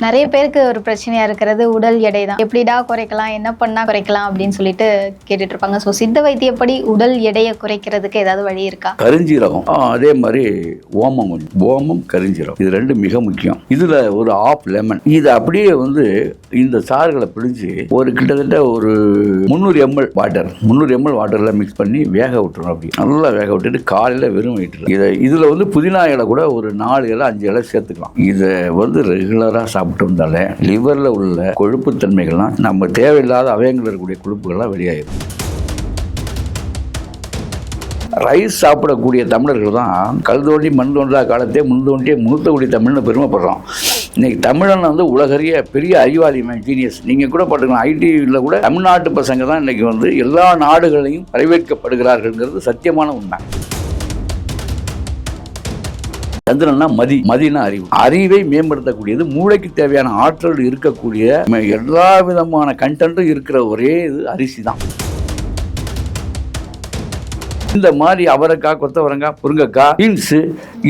நிறைய பேருக்கு ஒரு பிரச்சனையாக இருக்கிறது உடல் எடை தான். எப்படிடா குறைக்கலாம் என்ன பண்ணால் குறைக்கலாம் அப்படின்னு சொல்லிட்டு கேட்டுட்டு இருப்பாங்க. ஸோ சித்த வைத்தியப்படி உடல் எடையை குறைக்கிறதுக்கு ஏதாவது வழி இருக்கா? கருஞ்சீரகம். ஆ, அதே மாதிரி ஓமம் ஓமம் கருஞ்சீரகம். இது ரெண்டு மிக முக்கியம். இதில் ஒரு ஆஃப் லெமன் இது அப்படியே வந்து இந்த சாறுகளை பிடிச்சி ஒரு கிட்டத்தட்ட ஒரு முந்நூறு எம்எல் வாட்டர் முந்நூறு எம்எல் வாட்டரில் மிக்ஸ் பண்ணி வேக விட்டுரும் அப்படி நல்லா வேக விட்டுட்டு காலையில் வெறும் வயிற்று இதை இதில் வந்து புதினா இலை கூட ஒரு நாலு இலை அஞ்சு இலை சேர்த்துக்கலாம். இதை வந்து ரெகுலராக சாப்பிட்டு வந்தாலே லிவரில் உள்ள கொழுப்புத்தன்மைகள்லாம் நம்ம தேவையில்லாத அவயங்கள் இருக்கக்கூடிய கொழுப்புகள்லாம் வெளியாயிடும் ரைஸ் சாப்பிடக்கூடிய தமிழர்கள் தான் கல் தோண்டி மண் தோன்றா காலத்தே முன் தோண்டியே முழுத்தக்கூடிய தமிழ்னு பெருமைப்படுறோம். இன்றைக்கி தமிழன் வந்து உலகறிய பெரிய அறிவாளி ஜீனியஸ் நீங்கள் கூட பார்த்துக்கலாம். ஐடியில் கூட தமிழ்நாட்டு பசங்க தான் இன்றைக்கி வந்து எல்லா நாடுகளையும் வரவேற்கப்படுகிறார்கள்ங்கிறது சத்தியமான உண்மை. சந்திரன்னா மதி மதினா அறிவு. அறிவை மேம்படுத்தக்கூடியது மூளைக்கு தேவையான ஆற்றல் இருக்கக்கூடிய எல்லா விதமான கண்டென்ட்டும் இருக்கிற ஒரே இது அரிசி தான். இந்த மாதிரி அவரைக்காய் கொத்தவரங்காய் முருங்கைக்காய் பீன்ஸு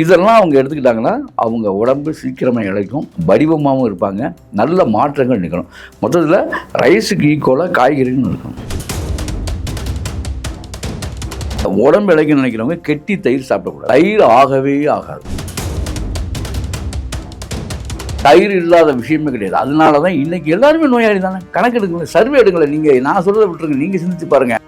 இதெல்லாம் அவங்க எடுத்துக்கிட்டாங்கன்னா அவங்க உடம்பு சீக்கிரமாக இழைக்கும் வடிவமாகவும் இருப்பாங்க நல்ல மாற்றங்கள் நிற்கணும் மொத்தத்தில் ரைஸுக்கு ஈக்குவலாக காய்கறின்னு இருக்கும். உடம்பு இழைக்கணும்னு நினைக்கிறவங்க கெட்டி தயிர் சாப்பிடக்கூடாது. தயிர் ஆகவே ஆகாது. தயிர் இல்லாத விஷயமே கிடையாது. அதனால தான் இன்னைக்கு எல்லாருமே நோயாளி தானே? கணக்கு எடுக்கல சர்வே எடுங்களேன். நீங்கள் நான் சொல்கிறத விட்டுருங்க. நீங்கள் சிந்திச்சு பாருங்கள்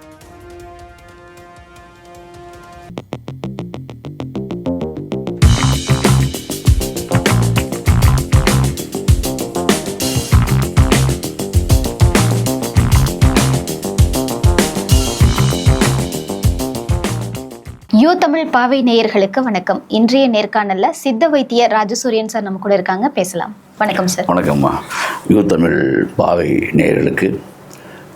யோ தமிழ் பாவை நேயர்களுக்கு வணக்கம். இன்றைய நேர்காணல்ல சித்த வைத்தியர் ராஜசூரியன் சார் நம்ம கூட இருக்காங்க. பேசலாம். வணக்கம் சார். வணக்கம்மா. யுவ தமிழ் பாவை நேயர்களுக்கு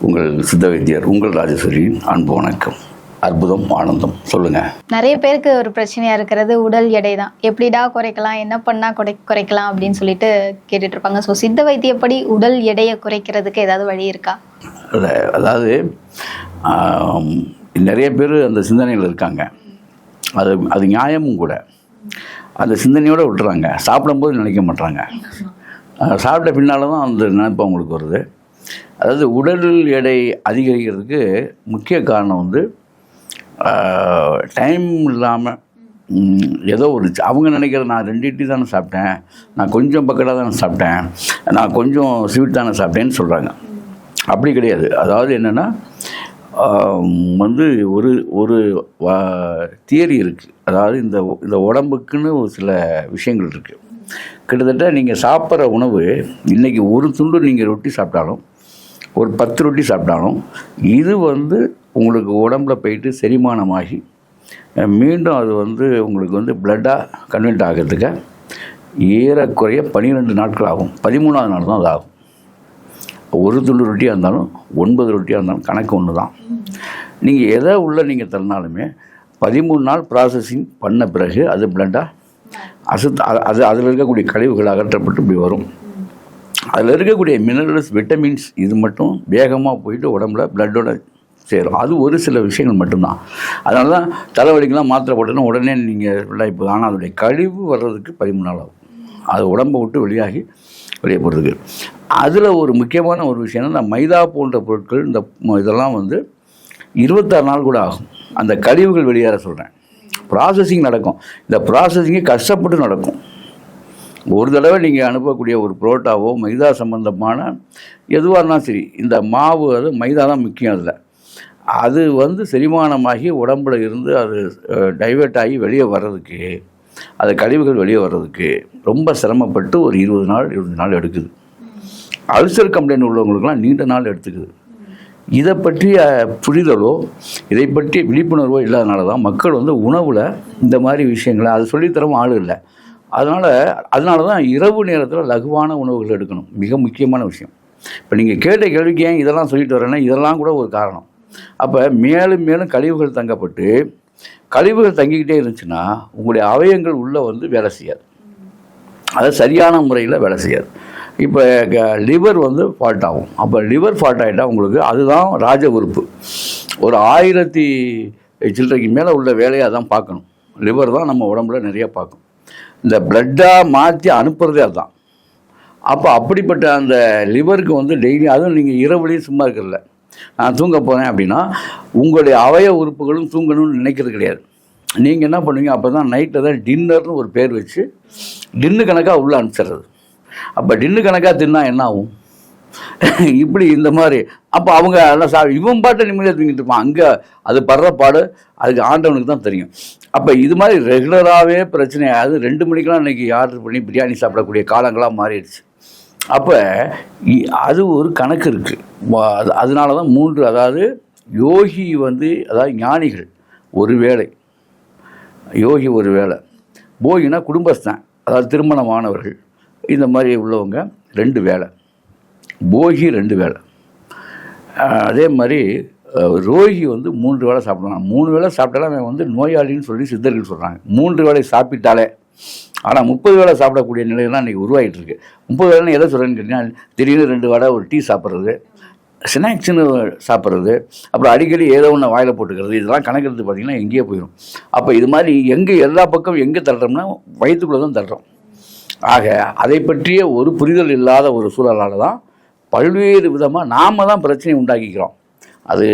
உங்கள் சித்த வைத்தியர் உங்கள் ராஜேஸ்வரியின் அன்பு வணக்கம். அற்புதம் ஆனந்தம். சொல்லுங்க. நிறைய பேருக்கு ஒரு பிரச்சனையா இருக்கிறது. உடல் எடை தான். எப்படிடா குறைக்கலாம்? என்ன பண்ணா குறை குறைக்கலாம் அப்படின்னு சொல்லிட்டு கேட்டுட்டு இருப்பாங்க. ஸோ சித்த வைத்தியப்படி உடல் எடையை குறைக்கிறதுக்கு ஏதாவது வழி இருக்கா? அத- அதாவது நிறைய பேர் அந்த சிந்தனையில் இருக்காங்க. அது அது நியாயமும் கூட. அந்த சிந்தனையோடு விட்டுறாங்க. சாப்பிடும்போது நினைக்க மாட்டாங்க சாப்பிட்ட பின்னால் தான் அந்த நினைப்பு அவங்களுக்கு வருது. அதாவது உடல் எடை அதிகரிக்கிறதுக்கு முக்கிய காரணம் வந்து டைம் இல்லாமல் ஏதோ ஒரு அவங்க நினைக்கிற நான் ரெண்டு இட்லி தானே சாப்பிட்டேன். நான் கொஞ்சம் பக்கெட்டாக தானே சாப்பிட்டேன். நான் கொஞ்சம் ஸ்வீட் தானே சாப்பிட்டேன்னு சொல்கிறாங்க அப்படி கிடையாது. அதாவது என்னென்னா வந்து ஒரு ஒரு தியரி இருக்குது அதாவது இந்த இந்த உடம்புக்குன்னு ஒரு சில விஷயங்கள் இருக்குது கிட்டத்தட்ட நீங்கள் சாப்பிட்ற உணவு இன்றைக்கி ஒரு துண்டு நீங்கள் ரொட்டி சாப்பிட்டாலும் ஒரு பத்து ரொட்டி சாப்பிட்டாலும் இது வந்து உங்களுக்கு உடம்புல போயிட்டு செரிமானமாகி மீண்டும் அது வந்து உங்களுக்கு வந்து பிளட்டாக கன்வெர்ட் ஆகிறதுக்கு ஏறக்குறைய பன்னிரெண்டு நாட்கள் ஆகும். பதிமூணாவது நாள் தான் அது ஆகும். ஒரு துண்டு ரொட்டியாக இருந்தாலும் ஒன்பது ரொட்டியாக இருந்தாலும் கணக்கு ஒன்று தான் நீங்கள் எதை உள்ளே நீங்கள் தரனாலுமே பதிமூணு நாள் ப்ராசஸிங் பண்ண பிறகு அது பிளண்டாக அசு அது- அது அதில் இருக்கக்கூடிய கழிவுகள் அகற்றப்பட்டு இப்படி வரும். அதில் இருக்கக்கூடிய மினரல்ஸ் விட்டமின்ஸ் இது மட்டும் வேகமாக போயிட்டு உடம்புல பிளட்டோட சேரும். அது ஒரு சில விஷயங்கள் மட்டும்தான். அதனால தான் தலைவலிக்கெலாம் மாத்திரை போட்டோன்னா உடனே நீங்கள் இப்போ ஆனால் அதோடைய கழிவு வர்றதுக்கு பதிமூணு நாள் ஆகும். அது உடம்பை விட்டு வெளியாகி வெளியே போகிறதுக்கு அதில் ஒரு முக்கியமான ஒரு விஷயம் இந்த மைதா போன்ற பொருட்கள் இந்த ம- இதெல்லாம் வந்து இருபத்தாறு நாள் கூட ஆகும். அந்த கழிவுகள் வெளியேற சொல்கிறேன் ப்ராசஸிங் நடக்கும். இந்த ப்ராசஸிங்கே கஷ்டப்பட்டு நடக்கும். ஒரு தடவை நீங்கள் அனுப்பக்கூடிய ஒரு புரோட்டாவோ மைதா சம்பந்தமான எதுவாக இருந்தாலும் சரி இந்த மாவு அது மைதா தான் முக்கியம் அதில். அது வந்து செரிமானமாகி உடம்புல இருந்து அது டைவெர்ட் ஆகி வெளியே வர்றதுக்கு அது கழிவுகள் வெளியே வர்றதுக்கு ரொம்ப சிரமப்பட்டு ஒரு இருபது நாள் இருபது நாள் எடுக்குது. அல்சர் கம்ப்ளைண்ட் உள்ளவங்களுக்குலாம் நீண்ட நாள் எடுத்துக்குது. இதை பற்றிய புரிதலோ இதை பற்றிய விழிப்புணர்வோ இல்லாதனால தான் மக்கள் வந்து உணவில் இந்த மாதிரி விஷயங்களை அது சொல்லித்தரவும் ஆள் இல்லை. அதனால் அதனால தான் இரவு நேரத்தில் லகுவான உணவுகள் எடுக்கணும். மிக முக்கியமான விஷயம். இப்போ நீங்கள் கேட்ட கேள்விக்கு ஏன் இதெல்லாம் சொல்லிட்டு வரேன்னா இதெல்லாம் கூட ஒரு காரணம். அப்போ மேலும் மேலும் கழிவுகள் தங்கப்பட்டு கழிவுகள் தங்கிக்கிட்டே இருந்துச்சுன்னா உங்களுடைய அவயங்கள் உள்ளே வந்து வேலை செய்யாது. அது சரியான முறையில் வேலை செய்யாது. இப்போ லிவர் வந்து ஃபால்ட் ஆகும். அப்போ லிவர் ஃபால்ட் ஆகிட்டால் உங்களுக்கு அதுதான் ராஜ உறுப்பு. ஒரு ஆயிரத்தி சில்லறைக்கு மேலே உள்ள வேலையை அதான் பார்க்கணும். லிவர் தான் நம்ம உடம்புல நிறையா பார்க்கும். இந்த பிளட்டாக மாற்றி அனுப்புறதே அதுதான். அப்போ அப்படிப்பட்ட அந்த லிவருக்கு வந்து டெய்லி அதுவும் நீங்கள் இரவுலேயும் சும்மா இருக்கிறதில்ல. நான் தூங்க போகிறேன் அப்படின்னா உங்களுடைய அவய உறுப்புகளும் தூங்கணும்னு நினைக்கிறது கிடையாது. நீங்கள் என்ன பண்ணுவீங்க? அப்போ தான் நைட்டில் தான் டின்னர்னு ஒரு பேர் வச்சு டின்னு கணக்காக உள்ளே அனுப்பிச்சிடுறது. அப்போ டின்னு கணக்காக தின்னா என்ன ஆகும்? இப்படி இந்த மாதிரி அப்போ அவங்க எல்லாம் சா இவன் பாட்டை நிம்மதியாக தூங்கிட்டு இருப்பான். அங்கே அது படுற பாடு அதுக்கு ஆண்டவனுக்கு தான் தெரியும். அப்போ இது மாதிரி ரெகுலராகவே பிரச்சனை அது ரெண்டு மணிக்கெலாம் இன்றைக்கி ஆர்டர் பண்ணி பிரியாணி சாப்பிடக்கூடிய காலங்களாக மாறிடுச்சு. அப்போ இ- அது ஒரு கணக்கு இருக்குது அதனால தான் மூன்று அதாவது யோகி வந்து அதாவது ஞானிகள் ஒரு வேளை. யோகி ஒரு வேளை. போகினா குடும்பஸ்தான் அதாவது திருமணமானவர்கள். இந்த மாதிரி உள்ளவங்க ரெண்டு வேலை போகி ரெண்டு வேலை அதே மாதிரி ரோகி வந்து மூன்று வேளை சாப்பிடலாம் மூணு வேளை சாப்பிட்டாலே அவன் வந்து நோயாளின்னு சொல்லி சித்தர்கள் சொல்கிறாங்க மூன்று வேளை சாப்பிட்டாலே. ஆனால் முப்பது வேளை சாப்பிடக்கூடிய நிலையெல்லாம் இன்றைக்கி உருவாகிட்டு இருக்கு முப்பது வேளைன்னு எதை சொல்கிறேன்னு கேட்டீங்கன்னா திடீர்னு ரெண்டு வடை ஒரு டீ சாப்பிட்றது ஸ்நாக்ஸ்னு சாப்பிட்றது அப்புறம் அடிக்கடி ஏதோ ஒன்று வாயில் போட்டுக்கிறது இதெல்லாம் கணக்கெடுத்து பார்த்திங்கன்னா எங்கேயோ போயிடும் அப்போ இது மாதிரி எங்கே எல்லா பக்கம் எங்கே தள்ளுறோம்னா வயிற்றுக்குள்ளே தான் தள்ளுறோம். ஆக அதை பற்றிய ஒரு புரிதல் இல்லாத ஒரு சூழலால் தான் பல்வேறு விதமாக நாம் தான் பிரச்சனையை உண்டாக்கிக்கிறோம். அது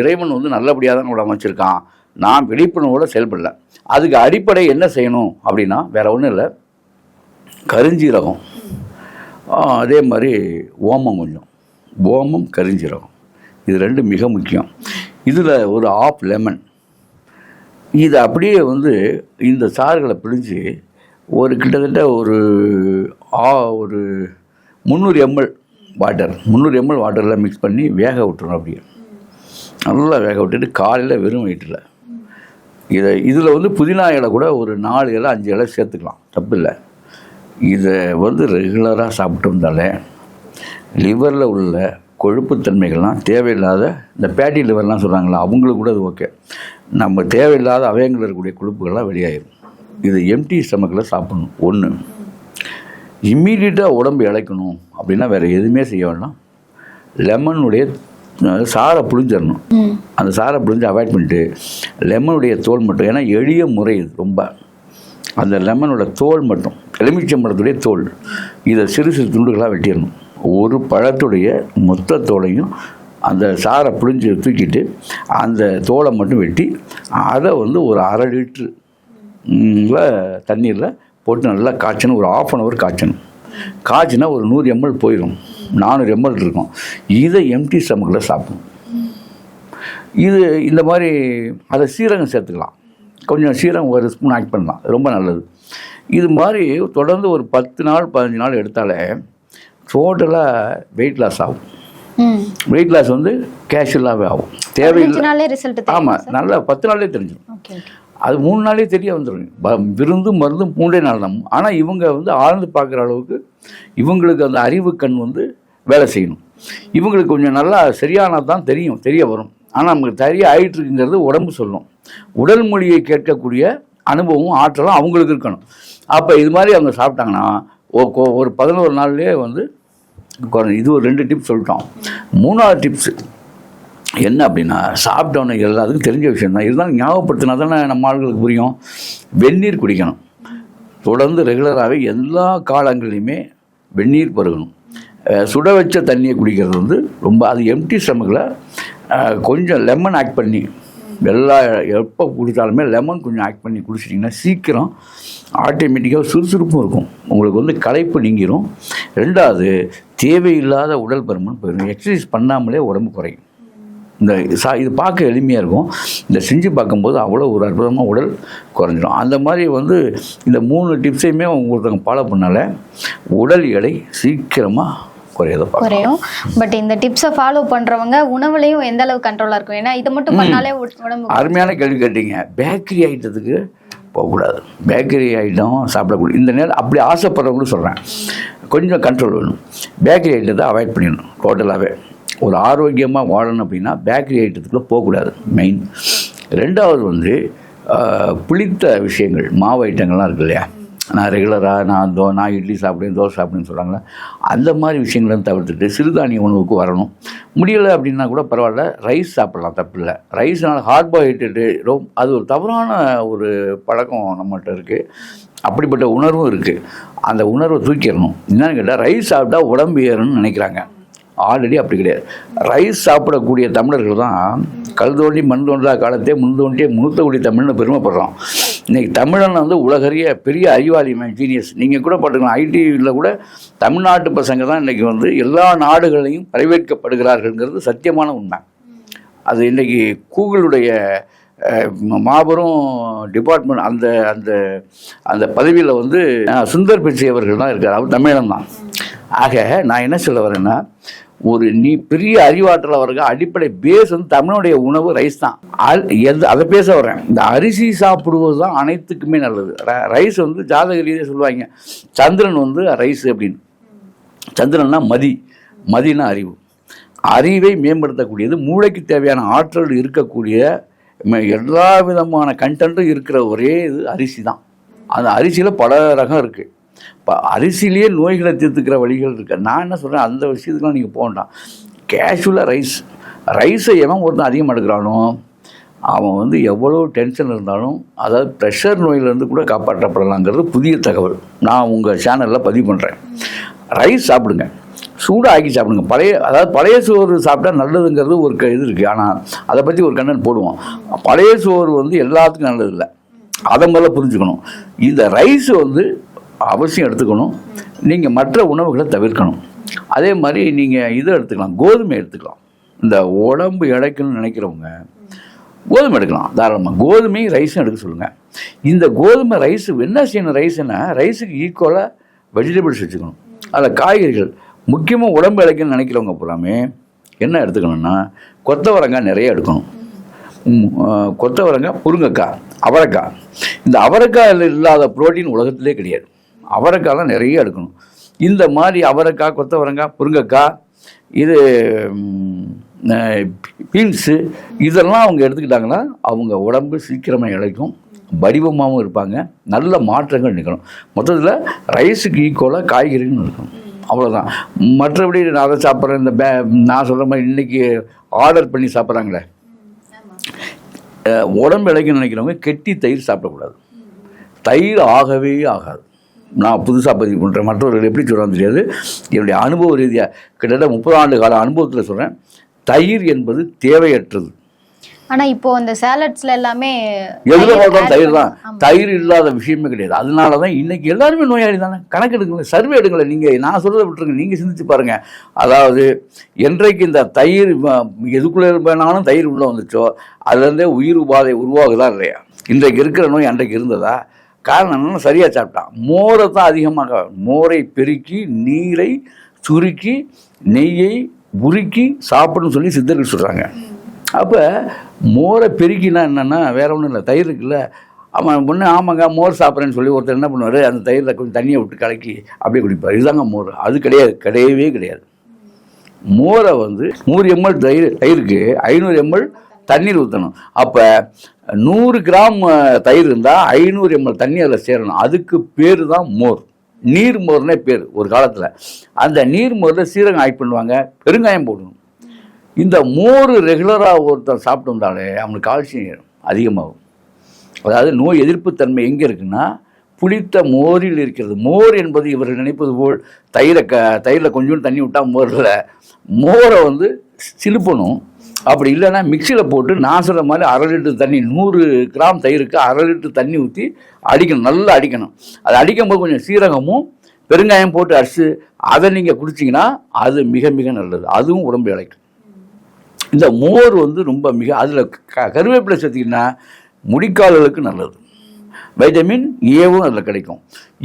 இறைவன் வந்து நல்லபடியாக தான் நம்மளை அமைச்சிருக்கான். நான் விழிப்புணர்வோடு செயல்படல. அதுக்கு அடிப்படை என்ன செய்யணும் அப்படின்னா வேற ஒன்றும் இல்லை. கருஞ்சீரகம். அதே மாதிரி ஓமம் கொஞ்சம். ஓமம் கருஞ்சீரகம். இது ரெண்டு மிக முக்கியம். இதில் ஒரு ஆஃப் லெமன் இது அப்படியே வந்து இந்த சாறுகளை பிழிஞ்சு ஒரு கிட்டத்தட்ட ஒரு ஆ ஒரு முந்நூறு எம்எல் வாட்டர் முந்நூறு எம்எல் வாட்டரில் மிக்ஸ் பண்ணி வேக விட்டுறணும் அப்படியே. நல்லா வேக விட்டுட்டு காலையில் வெறும் வயிற்றில். இதை இதில் வந்து புதினா இலை கூட ஒரு நாலு இலை அஞ்சு இலை சேர்த்துக்கலாம். தப்பு இல்லை இதை வந்து ரெகுலராக சாப்பிட்டு வந்தாலே லிவரில் உள்ள கொழுப்புத்தன்மைகள்லாம் தேவையில்லாத இந்த பேட்டி லிவர்லாம் சொல்கிறாங்களா அவங்களுக்கு கூட அது ஓகே நம்ம தேவையில்லாத அவயங்கள் இருக்கக்கூடிய கொழுப்புகள்லாம் வெளியாயிடும் இது எம்டி ஸ்டமக்கில் சாப்பிடணும். ஒன்று இம்மீடியட்டாக உடம்பு இழைக்கணும் அப்படின்னா வேறு எதுவுமே செய்ய வேண்டாம். லெமனுடைய சாறை புழிஞ்சிடணும். அந்த சாறை புழிஞ்சு அவாய்ட் பண்ணிட்டு லெமனுடைய தோல் மட்டும் ஏன்னா எளிய முறை இது ரொம்ப. அந்த லெமனோட தோல் மட்டும் எலுமிச்சம்பழத்துடைய தோல் இதை சிறு சிறு துண்டுகளாக வெட்டிடணும். ஒரு பழத்துடைய மொத்த தோலையும் அந்த சாறை புழிஞ்சு தூக்கிட்டு அந்த தோலை மட்டும் வெட்டி அதை வந்து ஒரு அரை லிட்ரு தண்ணீரில் போட்டு நல்லா காய்ச்சணும். ஒரு ஆஃப் அன் ஹவர் காய்ச்சணும். காய்ச்சினா ஒரு நூறு எம்எல் போயிடும். நானூறு எம்எல் இருக்கும். இதை எம்டி ஸ்டமக்கில் சாப்பிடணும். இது இந்த மாதிரி அதை சீரகம் சேர்த்துக்கலாம். கொஞ்சம் சீரகம் ஒரு ஸ்பூன் ஆட் பண்ணலாம். ரொம்ப நல்லது. இது மாதிரி தொடர்ந்து ஒரு பத்து நாள் பதினஞ்சு நாள் எடுத்தாலே டோட்டலாக வெயிட் லாஸ் ஆகும். வெயிட் லாஸ் வந்து கேஷுவலாகவே ஆகும். தேவையில்லை. ஆமாம் நல்லா பத்து நாளே தெரிஞ்சிடும். அது மூணு நாளே தெரிய வந்துடும் விருந்தும் மருந்தும் மூன்றே நாள் தான். ஆனால் இவங்க வந்து ஆழ்ந்து பார்க்குற அளவுக்கு இவங்களுக்கு அந்த அறிவு கண் வந்து வேலை செய்யணும். இவங்களுக்கு கொஞ்சம் நல்லா சரியானது தான் தெரியும் தெரிய வரும். ஆனால் நமக்கு தெரிய ஆயிட்டுருக்குங்கிறது உடம்பு சொல்லும். உடல் மொழியை கேட்கக்கூடிய அனுபவமும் ஆற்றலும் அவங்களுக்கு இருக்கணும். அப்போ இது மாதிரி அவங்க சாப்பிட்டாங்கன்னா ஒரு பதினோரு நாள்லேயே வந்து இது ஒரு ரெண்டு டிப்ஸ் சொல்லிட்டோம். மூணாவது டிப்ஸு என்ன அப்படின்னா சாப்பிட்டவன எல்லாத்துக்கும் தெரிஞ்ச விஷயம் தான். இருந்தாலும் ஞாபகப்படுத்தினா தானே நம்ம ஆளுங்களுக்கு புரியும். வெந்நீர் குடிக்கணும். தொடர்ந்து ரெகுலராகவே எல்லா காலங்களிலுமே வெந்நீர் பருகணும். சுட வச்ச தண்ணியை குடிக்கிறது வந்து ரொம்ப அது எம்டி ஸ்டமக்கில் கொஞ்சம் லெமன் ஆக்ட் பண்ணி எல்லா எப்போ குடித்தாலுமே லெமன் கொஞ்சம் ஆக்ட் பண்ணி குடிச்சிட்டிங்கன்னா சீக்கிரம் ஆட்டோமேட்டிக்காக சுறுசுறுப்பும் இருக்கும். உங்களுக்கு வந்து களைப்பு நீங்கிரும். ரெண்டாவது தேவையில்லாத உடல் பருமன் போயிடும். எக்ஸசைஸ் பண்ணாமலே உடம்பு குறையும். இந்த சா இது பார்க்க எளிமையாக இருக்கும். இந்த செஞ்சு பார்க்கும்போது அவ்வளோ ஒரு அற்புதமாக உடல் குறைஞ்சிடும் அந்த மாதிரி வந்து இந்த மூணு டிப்ஸையுமே ஒருத்தவங்க ஃபாலோ பண்ணால உடல் எடை சீக்கிரமாக குறையதை குறையும். பட் இந்த டிப்ஸை ஃபாலோ பண்றவங்க உணவுலையும் எந்த அளவு கண்ட்ரோலா இருக்கும்? ஏன்னா இதை மட்டும் பண்ணாலே உட- உடம்பு அருமையான கேள்வி கேட்டீங்க. பேக்கரி ஐட்டத்துக்கு போகக்கூடாது. பேக்கரி ஐட்டம் சாப்பிடக்கூடாது. இந்த நேரம் அப்படி ஆசைப்படுறவங்களும் சொல்கிறேன் கொஞ்சம் கண்ட்ரோல் வேணும். பேக்கரி ஐட்டத்தை அவாய்ட் பண்ணிடணும். டோட்டலாகவே ஒரு ஆரோக்கியமாக வாழணும் அப்படின்னா பேக்கரி ஐட்டத்துக்குள்ளே போகக்கூடாது. மெயின் ரெண்டாவது வந்து புளித்த விஷயங்கள் மாவு ஐட்டங்கள்லாம் இருக்கு இல்லையா? நான் ரெகுலராக நான் தோ நான் இட்லி சாப்பிடுவேன் தோசை சாப்பிடுன்னு சொல்கிறாங்களே அந்த மாதிரி விஷயங்களும் தவிர்த்துட்டு சிறுதானிய உணவுக்கு வரணும். முடியலை அப்படின்னா கூட பரவாயில்ல ரைஸ் சாப்பிடலாம் தப்பு இல்லை. ரைஸ்னால ஹார்போஹைட்ரேட்டு ரொம்ப அது ஒரு தவறான ஒரு பழக்கம் நம்மகிட்ட இருக்குது அப்படிப்பட்ட உணர்வும் இருக்குது அந்த உணர்வை தூக்கிடணும். என்னன்னு கேட்டால் ரைஸ் சாப்பிட்டா உடம்பு ஏறணும்னு நினைக்கிறாங்க. ஆல்ரெடி அப்படி கிடையாது. ரைஸ் சாப்பிடக்கூடிய தமிழர்கள் தான் கல் தோண்டி மண் தோன்றா காலத்தே முன் தோண்டியே முழுத்தக்கூடிய தமிழ்னு பெருமைப்படுறோம். இன்னைக்கு தமிழன் வந்து உலகறிய பெரிய அறிவாளி ஜீனியஸ் நீங்கள் கூட பார்த்துக்கலாம். ஐடியில் கூட தமிழ்நாட்டு பசங்க தான் இன்றைக்கி வந்து எல்லா நாடுகளையும் வரவேற்கப்படுகிறார்கள்ங்கிறது சத்தியமான உண்மை. அது இன்றைக்கி கூகுளுடைய மாபெரும் டிபார்ட்மெண்ட் அந்த அந்த அந்த பதவியில் வந்து சுந்தர் பிச்சை அவர்கள் தான் இருக்கார். அவர் தமிழன் தான் ஆக நான் என்ன சொல்ல வரேன்னா ஒரு நீ பெரிய அறிவாற்றல் அவருக்கு அடிப்படை பேஸ் வந்து தமிழனுடைய உணவு ரைஸ் தான். எது அதை பேச வரேன் இந்த அரிசி சாப்பிடுவது தான் அனைத்துக்குமே நல்லது. ர- ரைஸ் வந்து ஜாதக ரீதியாக சொல்லுவாங்க. சந்திரன் வந்து ரைஸ் அப்படின்னு. சந்திரன்னா மதி. மதினா அறிவு. அறிவை மேம்படுத்தக்கூடியது மூளைக்கு தேவையான ஆற்றல் இருக்கக்கூடிய ம- எல்லா விதமான கண்டென்ட்டும் இருக்கிற ஒரே இது அரிசி தான். அந்த அரிசியில் பல ரகம் இருக்குது இப்போ அரிசியிலேயே நோய்களை தீர்த்துக்கிற வழிகள் இருக்குது நான் என்ன சொல்கிறேன் அந்த விஷயத்துக்குலாம் நீங்கள் போகண்டாம் கேஷுவலாக ரைஸ் ரைஸை எவன் ஒருத்தன் அதிகமாக எடுக்கிறானோ அவன் வந்து எவ்வளோ டென்ஷன் இருந்தாலும் அதாவது ப்ரெஷர் நோயிலேருந்து கூட காப்பாற்றப்படலாங்கிறது புதிய தகவல். நான் உங்கள் சேனலில் பதிவு பண்ணுறேன் ரைஸ் சாப்பிடுங்க. சூடாக ஆக்கி சாப்பிடுங்க. பழைய அதாவது பழைய சோறு சாப்பிட்டா நல்லதுங்கிறது ஒரு க இது இருக்குது ஆனால் அதை பற்றி ஒரு கண்ணன் போடுவோம் பழைய சோறு வந்து எல்லாத்துக்கும் நல்லது இல்லை. அதை முதல்ல புரிஞ்சுக்கணும். இந்த ரைஸ் வந்து அவசியம் எடுத்துக்கணும். நீங்கள் மற்ற உணவுகளை தவிர்க்கணும். அதே மாதிரி நீங்கள் இதை எடுத்துக்கலாம். கோதுமை எடுத்துக்கலாம். இந்த உடம்பு இழைக்கணும்னு நினைக்கிறவங்க கோதுமை எடுக்கலாம். தாராளமாக கோதுமையும் ரைஸும் எடுக்க சொல்லுங்கள் இந்த கோதுமை ரைஸ் என்ன செய்யணும்? ரைஸ்னா ரைஸுக்கு ஈக்குவலாக வெஜிடபிள்ஸ் வச்சுக்கணும். அதில் காய்கறிகள் முக்கியமாக உடம்பு இழைக்கணும்னு நினைக்கிறவங்க பூராமே என்ன எடுத்துக்கணும்னா கொத்தவரங்காய் நிறைய எடுக்கணும். கொத்தவரங்காய் முருங்கைக்காய் அவரைக்காய். இந்த அவரைக்காயில் இல்லாத புரோட்டீன் உலகத்திலே கிடையாது. அவரைக்காய்லாம் நிறைய எடுக்கணும். இந்த மாதிரி அவரைக்காய் கொத்தவரங்காய் முருங்கைக்காய் இது பீன்ஸு இதெல்லாம் அவங்க எடுத்துக்கிட்டாங்கன்னா அவங்க உடம்பு சீக்கிரமாக இழைக்கும். வடிவமாகவும் இருப்பாங்க. நல்ல மாற்றங்கள் நிற்கணும் மொத்தத்தில் ரைஸுக்கு ஈக்குவலாக காய்கறிகள் இருக்கணும் அவ்வளோதான் மற்றபடி நான் அதை சாப்பிட்றேன் இந்த பே நான் சொல்கிற மாதிரி இன்றைக்கி ஆர்டர் பண்ணி சாப்பிட்றாங்களே. உடம்பு இழைக்கணும்னு நினைக்கிறவங்க கெட்டி தயிர் சாப்பிடக்கூடாது. தயிர் ஆகவே ஆகாது. நான் புதுசாக பதிவு பண்ணுறேன் மற்றவர்கள் எப்படி சொல்கிறான்னு தெரியாது. என்னுடைய அனுபவ ரீதியாக கிட்டத்தட்ட முப்பது ஆண்டு கால அனுபவத்தில் சொல்கிறேன் தயிர் என்பது தேவையற்றது. ஆனா இப்போ இந்த சாலட்ஸ்ல எல்லாமே எதில் பார்த்தாலும் தயிர் தான். தயிர் இல்லாத விஷயமே கிடையாது. அதனால தான் இன்னைக்கு எல்லாருமே நோயாளி தானே? கணக்கு எடுங்களேன் சர்வே எடுங்களேன். நீங்கள் நான் சொல்கிறத விட்டுருங்க. நீங்கள் சிந்திச்சு பாருங்க. அதாவது என்றைக்கு இந்த தயிர் எதுக்குள்ளே வேணாலும் தயிர் உள்ளே வந்துச்சோ அதுலேருந்தே உயிர் உபாதை உருவாகுதா இல்லையா? இன்றைக்கு இருக்கிற நோய் அன்றைக்கு இருந்ததா? காரணம் என்னென்னா சரியாக சாப்பிட்டான். மோரை தான் அதிகமாக மோரை பெருக்கி நீரை சுருக்கி நெய்யை உருக்கி சாப்பிடணும்னு சொல்லி சித்தர்கள் சொல்கிறாங்க அப்போ மோரை பெருக்கினா என்னென்னா வேற ஒன்றும் இல்லை தயிர் இருக்குல்ல. அவன் ஒன்று ஆமாங்க மோர் சாப்பிட்றேன்னு சொல்லி ஒருத்தர் என்ன பண்ணுவார் அந்த தயிரில் கொஞ்சம் தண்ணியை விட்டு கலக்கி அப்படியே குடிப்பார். இதுதாங்க மோர். அது கிடையாது கிடையவே கிடையாது. மோரை வந்து நூறு எம்எல் தயிர் தயிருக்கு ஐநூறு எம்எல் தண்ணீர் ஊற்றணும் அப்போ நூறு கிராம் தயிர் இருந்தால் ஐநூறு எம்எல் தண்ணி அதில் சேரணும். அதுக்கு பேர் தான் மோர். நீர் மோர்னே பேர் ஒரு காலத்தில். அந்த நீர் மோரில் சீரகம் ஆய் பண்ணுவாங்க பெருங்காயம் போடணும். இந்த மோர் ரெகுலராக ஒருத்தர் சாப்பிட்டு வந்தாலே அவனுக்கு கால்சியம் அதிகமாகும். அதாவது நோய் எதிர்ப்புத்தன்மை எங்கே இருக்குன்னா புளித்த மோரில் இருக்கிறது. மோர் என்பது இவர்கள் நினைப்பது போல் தயிரை க தயிரில் கொஞ்சோண்டு தண்ணி விட்டால் மோரில் மோரை வந்து சிலுப்பணும். அப்படி இல்லைன்னா மிக்சியில் போட்டு நான் சொல்கிற மாதிரி அரை லிட்டர் தண்ணி நூறு கிராம் தயிருக்கு அரை லிட்டர் தண்ணி ஊற்றி அடிக்கணும் நல்லா அடிக்கணும். அது அடிக்கும்போது கொஞ்சம் சீரகமும் பெருங்காயம் போட்டு அரிசி அதை நீங்கள் குடிச்சிங்கன்னா அது மிக மிக நல்லது. அதுவும் உடம்பு இழைக்கும். இந்த மோர் வந்து ரொம்ப மிக அதில் க கருவேப்பிலை சேர்த்திங்கன்னா முடிக்கால்களுக்கு நல்லது. வைட்டமின் ஏவும் அதில் கிடைக்கும்.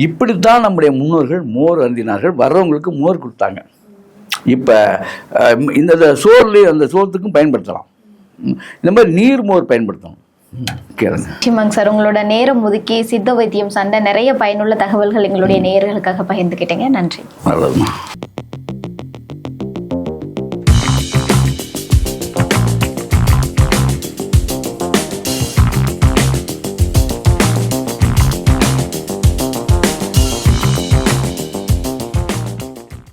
இப்படித்தான் நம்முடைய முன்னோர்கள் மோர் அருந்தினார்கள் வர்றவங்களுக்கு மோர் கொடுத்தாங்க. இப்போ இந்த இந்த சோறுலேயே அந்த சோத்துக்கும் பயன்படுத்தலாம். இந்த மாதிரி நீர் மோர் பயன்படுத்தணும். நிச்சயமாங்க சார். உங்களோட நேரம் ஒதுக்கி சித்த வைத்தியம் சார்ந்த நிறைய பயனுள்ள தகவல்கள் எங்களுடைய நேயர்களுக்காக பகிர்ந்துக்கிட்டீங்க நன்றி. நல்லதுமா?